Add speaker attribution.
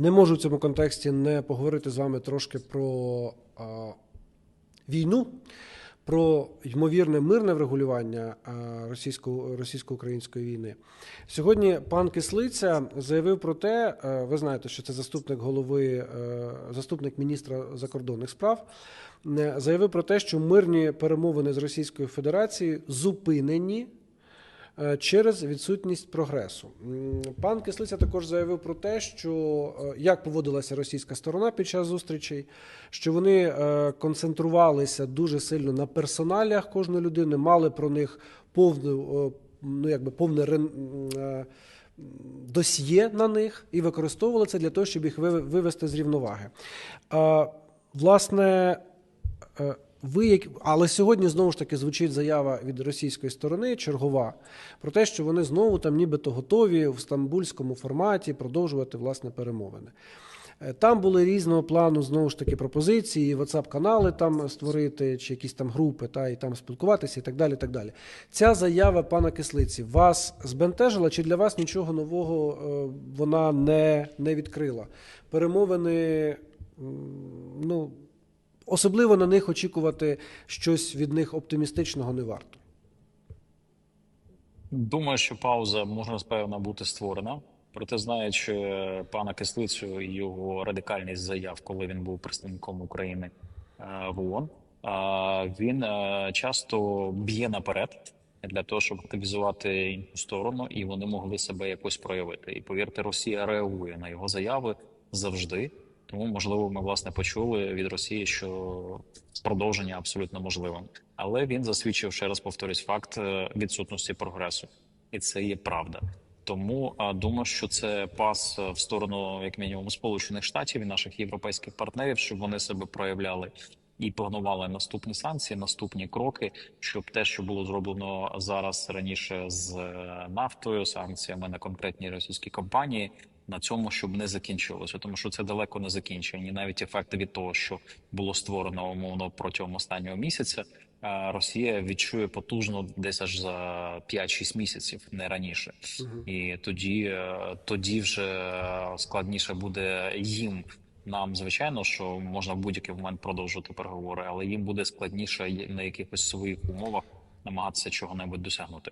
Speaker 1: Не можу в цьому контексті не поговорити з вами трошки про а, війну, про ймовірне мирне врегулювання російсько- російсько-української війни. Сьогодні пан Кислиця заявив про те, е, ви знаєте, що це заступник голови, е, заступник міністра закордонних справ, е, заявив про те, що мирні перемовини з Російською Федерацією зупинені через відсутність прогресу. Пан Кислиця також заявив про те, що е, як поводилася російська сторона під час зустрічей, що вони е, концентрувалися дуже сильно на персоналях кожної людини, мали про них повну, е, ну якби повне е, досьє на них і використовували це для того, щоб їх вивести з рівноваги. Е, Власне, Е, Ви але сьогодні знову ж таки звучить заява від російської сторони, чергова, про те, що вони знову там нібито готові в стамбульському форматі продовжувати власне перемовини. Е, Там були різного плану знову ж таки пропозиції, WhatsApp-канали там створити, чи якісь там групи, та і там спілкуватися, і так далі. так далі. Ця заява пана Кислиці вас збентежила, чи для вас нічого нового е, вона не, не відкрила? Перемовини, ну. Особливо на них очікувати щось від них оптимістичного не варто.
Speaker 2: Думаю, що пауза може напевно бути створена. Проте, знаючи пана Кислицю і його радикальність заяв, коли він був представником України е, в ООН, е, він е, часто б'є наперед для того, щоб активізувати іншу сторону, і вони могли себе якось проявити. І повірте, Росія реагує на його заяви завжди. Тому, можливо, ми власне почули від Росії, що продовження абсолютно можливим. Але він засвідчив ще раз повторюсь факт е, відсутності прогресу, і це є правда. Тому думаю, що це пас е, в сторону, як мінімум, Сполучених Штатів і наших європейських партнерів, щоб вони себе проявляли і планували наступні санкції, наступні кроки, щоб те, що було зроблено зараз раніше з е, нафтою, санкціями на конкретні російські компанії, на цьому щоб не закінчилося, тому що це далеко не закінчення. І навіть ефекти від того, що було створено умовно протягом останнього місяця, е, Росія відчує потужно десь аж за 5-6 місяців, не раніше. І тоді, е, тоді вже складніше буде їм. Нам звичайно, що можна в будь-який момент продовжувати переговори, але їм буде складніше на якихось своїх умовах намагатися чого-небудь досягнути.